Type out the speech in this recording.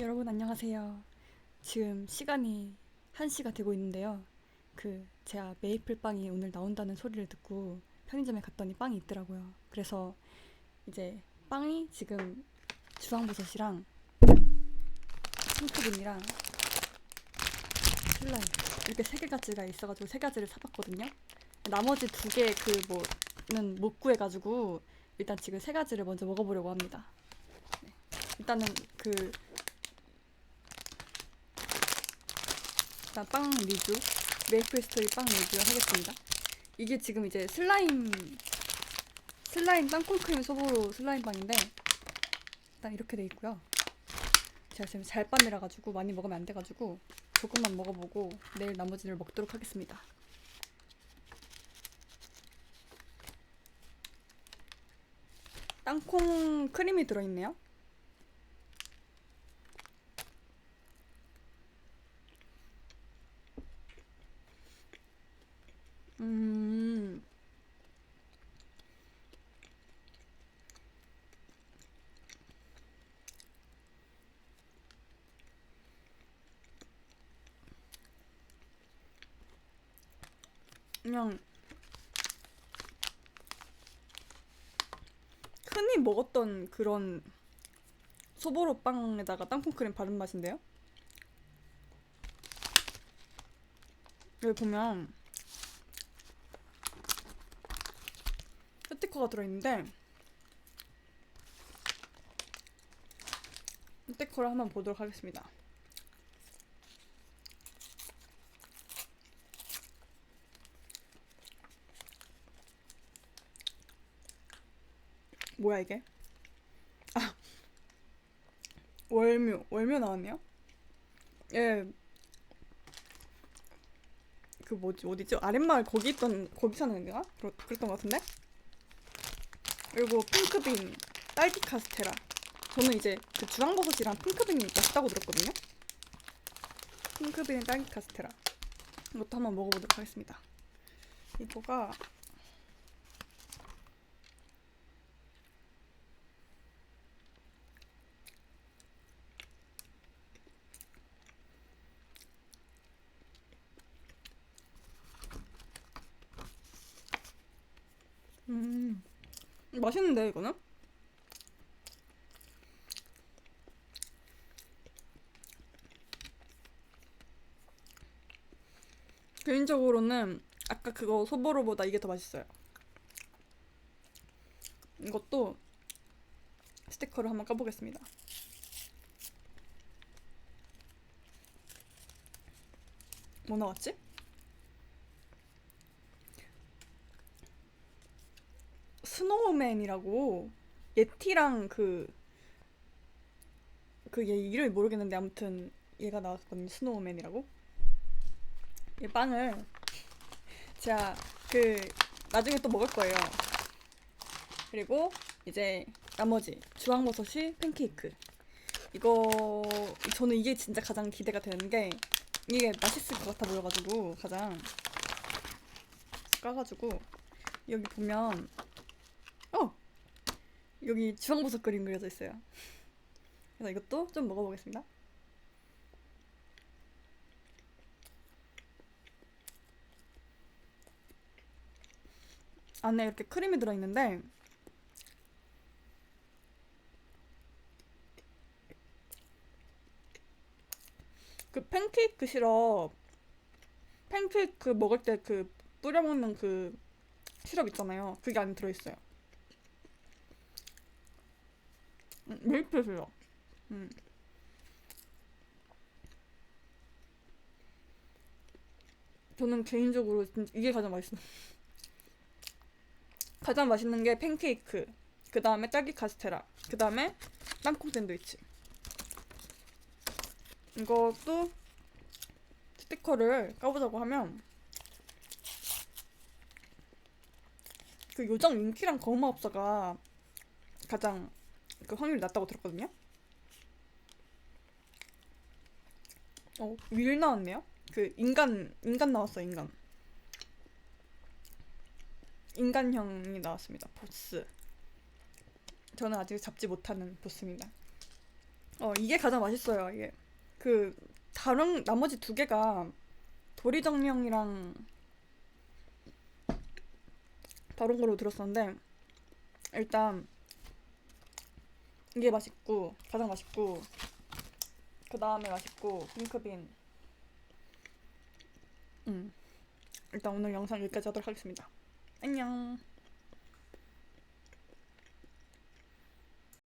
여러분 안녕하세요. 지금 시간이 1시가 되고 있는데요. 그 제가 메이플 빵이 오늘 나온다는 소리를 듣고 편의점에 갔더니 빵이 있더라고요. 그래서 이제 빵이 지금 주황버섯이랑 핑크빈이랑 슬라임 이렇게 세 가지가 있어가지고 세 가지를 사봤거든요. 나머지 두 개 그 뭐는 못 구해가지고 일단 지금 세 가지를 먼저 먹어보려고 합니다. 네. 일단은 그 일단 빵 리뷰 메이플 스토리 빵 리뷰 하겠습니다. 이게 지금 이제 슬라임 슬라임 땅콩 크림 소보로 슬라임 빵인데 일단 이렇게 돼 있고요. 제가 지금 잘 빠내라 가지고 많이 먹으면 안 돼 가지고 조금만 먹어보고 내일 나머지를 먹도록 하겠습니다. 땅콩 크림이 들어있네요. 음. 그냥 흔히 먹었던 그런 소보로 빵에다가 땅콩 크림 바른 맛인데요? 여기 보면 스티커가 들어있는데 스티커를 한번 보도록 하겠습니다. 뭐야 이게? 아 월묘 월묘 나왔네요. 예. 그 뭐지 어디죠? 아랫마을 거기 있던 거기 사는 애가 그랬, 그랬던 것 같은데? 그리고 핑크빈 딸기 카스테라. 저는 이제 그 주황버섯이랑 핑크빈이 맛있다고 들었거든요. 핑크빈 딸기 카스테라. 이것도 한번 먹어보도록 하겠습니다. 이거가 음 맛있는데 이거는? 개인적으로는 아까 그거 소보로보다 이게 더 맛있어요. 이것도 스티커를 한번 까보겠습니다. 뭐 나왔지? 스노우맨이라고 예티랑 그 그 얘 이름이 모르겠는데 아무튼 얘가 나왔거든요. 스노우맨이라고. 이 빵을 제가 그 나중에 또 먹을 거예요. 그리고 이제 나머지 주황버섯이 팬케이크. 이거 저는 이게 진짜 가장 기대가 되는 게 이게 맛있을 것 같아 보여가지고 가장 까가지고 여기 보면 어 여기 주황버섯 그림 그려져 있어요. 그래서 이것도 좀 먹어보겠습니다. 안에 이렇게 크림이 들어있는데 그 팬케이크 시럽 팬케이크 먹을 때 그 뿌려 먹는 그 시럽 있잖아요. 그게 안에 들어있어요. 시럽. 음. 저는 개인적으로 진짜 이게 가장 맛있어. 가장 맛있는 게 팬케이크, 그 다음에 딸기 카스테라, 그 다음에 땅콩 샌드위치. 이것도 스티커를 까보자고 하면 그 요정 인기랑 거마업사가 가장 그 확률이 낮다고 들었거든요. 어, 윌 나왔네요. 그 인간 인간 나왔어 인간. 인간형이 나왔습니다. 보스. 저는 아직 잡지 못하는 보스입니다. 어 이게 가장 맛있어요 이게 그 다른 나머지 두 개가 도리정명이랑 다른 거로 들었었는데 일단 이게 맛있고 가장 맛있고 그 다음에 맛있고 핑크빈. 음. 일단 오늘 영상 여기까지 하도록 하겠습니다. 안녕